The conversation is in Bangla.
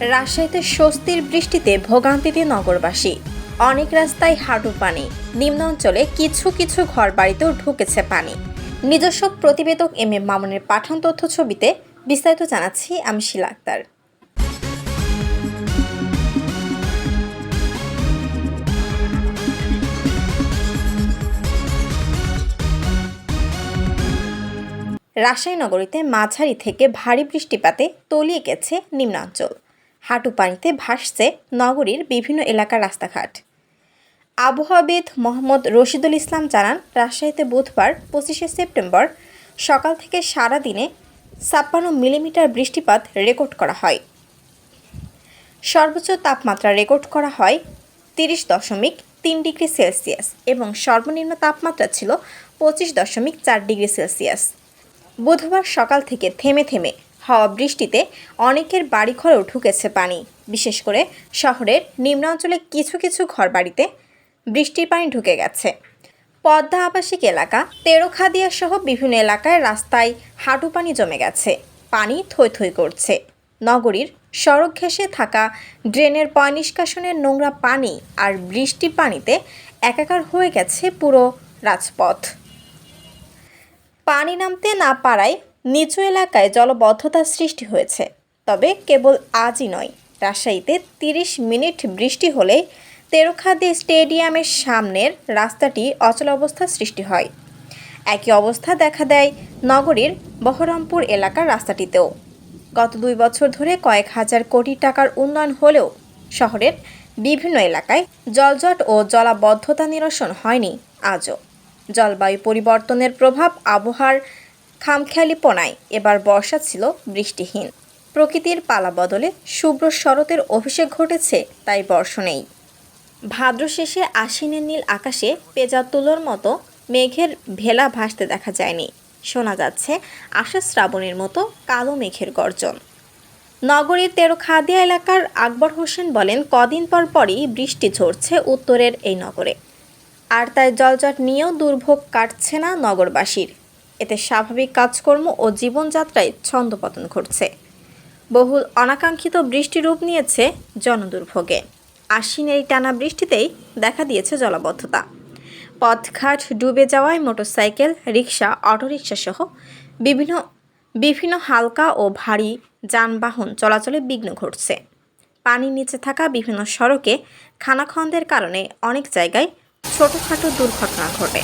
রাজশাহীতে স্বস্তির বৃষ্টিতে ভোগান্তিতে নগরবাসী। অনেক রাস্তায় হাঁটু পানি। নিম্ন অঞ্চলে কিছু কিছু ঘরবাড়িতেও ঢুকেছে পানি। নিজস্ব প্রতিবেদক এম এম মামুনের পাঠান তথ্য ছবিতে বিস্তারিত জানাচ্ছি আমি শিলা আক্তার। রাজশাহী নগরীতে মাঝারি থেকে ভারী বৃষ্টিপাতে তলিয়ে গেছে নিম্নাঞ্চল। হাঁটু পানিতে ভাসছে নগরীর বিভিন্ন এলাকার রাস্তাঘাট। আবহাওয়াবিদ মোহাম্মদ রশিদুল ইসলাম জানান, রাজশাহীতে বুধবার পঁচিশে সেপ্টেম্বর সকাল থেকে সারা দিনে ছাপ্পান্ন মিলিমিটার বৃষ্টিপাত রেকর্ড করা হয়। সর্বোচ্চ তাপমাত্রা রেকর্ড করা হয় তিরিশ দশমিক তিন ডিগ্রি সেলসিয়াস এবং সর্বনিম্ন তাপমাত্রা ছিল পঁচিশ দশমিক চার ডিগ্রি সেলসিয়াস। বুধবার সকাল থেকে থেমে থেমে হওয়া বৃষ্টিতে অনেকের বাড়িঘরেও ঢুকেছে পানি। বিশেষ করে শহরের নিম্নাঞ্চলে কিছু কিছু ঘরবাড়িতে বৃষ্টির পানি ঢুকে গেছে। পদ্মা আবাসিক এলাকা, তেরোখাদিয়া সহ বিভিন্ন এলাকায় রাস্তায় হাঁটু পানি জমে গেছে। পানি থই থই করছে। নগরীর সড়ক ঘেঁষে থাকা ড্রেনের পয় নিষ্কাশনের নোংরা পানি আর বৃষ্টির পানিতে একাকার হয়ে গেছে পুরো রাজপথ। পানি নামতে না পারায় নিচু এলাকায় জলবদ্ধতা সৃষ্টি হয়েছে। তবে কেবল আজই নয়, রাজশাহীতে তিরিশ মিনিট বৃষ্টি হলে তেরোখাদি স্টেডিয়ামের সামনের রাস্তাটি অচল অবস্থার সৃষ্টি হয়। একই অবস্থা দেখা দেয় নগরীর বহরমপুর এলাকার রাস্তাটিতেও। গত দুই বছর ধরে কয়েক হাজার কোটি টাকার উন্নয়ন হলেও শহরের বিভিন্ন এলাকায় জলজট ও জলাবদ্ধতা নিরসন হয়নি আজও। জলবায়ু পরিবর্তনের প্রভাব, আবহাওয়ার খামখেয়ালিপনায় এবার বর্ষা ছিল বৃষ্টিহীন। প্রকৃতির পালা বদলে শুভ্র শরতের অভিষেক ঘটেছে, তাই বর্ষ নেই। ভাদ্র শেষে আশ্বিনের নীল আকাশে পেঁজা তুলোর মতো মেঘের ভেলা ভাসতে দেখা যায়নি। শোনা যাচ্ছে আশা শ্রাবণের মতো কালো মেঘের গর্জন। নগরীর তেরোখাদিয়া এলাকার আকবর হোসেন বলেন, কদিন পর পরই বৃষ্টি ঝরছে উত্তরের এই নগরে। আর তাই জলজট নিয়েও দুর্ভোগ কাটছে না নগরবাসীর। এতে স্বাভাবিক কাজকর্ম ও জীবনযাত্রায় ছন্দপতন ঘটছে। বহুল অনাকাঙ্ক্ষিত বৃষ্টি রূপ নিয়েছে জনদুর্ভোগে। আশ্বিনের এই টানা বৃষ্টিতেই দেখা দিয়েছে জলাবদ্ধতা। পথঘাট ডুবে যাওয়ায় মোটরসাইকেল রিক্সা অটোরিকশা সহ বিভিন্ন বিভিন্ন হালকা ও ভারী যানবাহন চলাচলে বিঘ্ন ঘটছে। পানির নিচে থাকা বিভিন্ন সড়কে খানাখন্দের কারণে অনেক জায়গায় ছোটোখাটো দুর্ঘটনা ঘটে।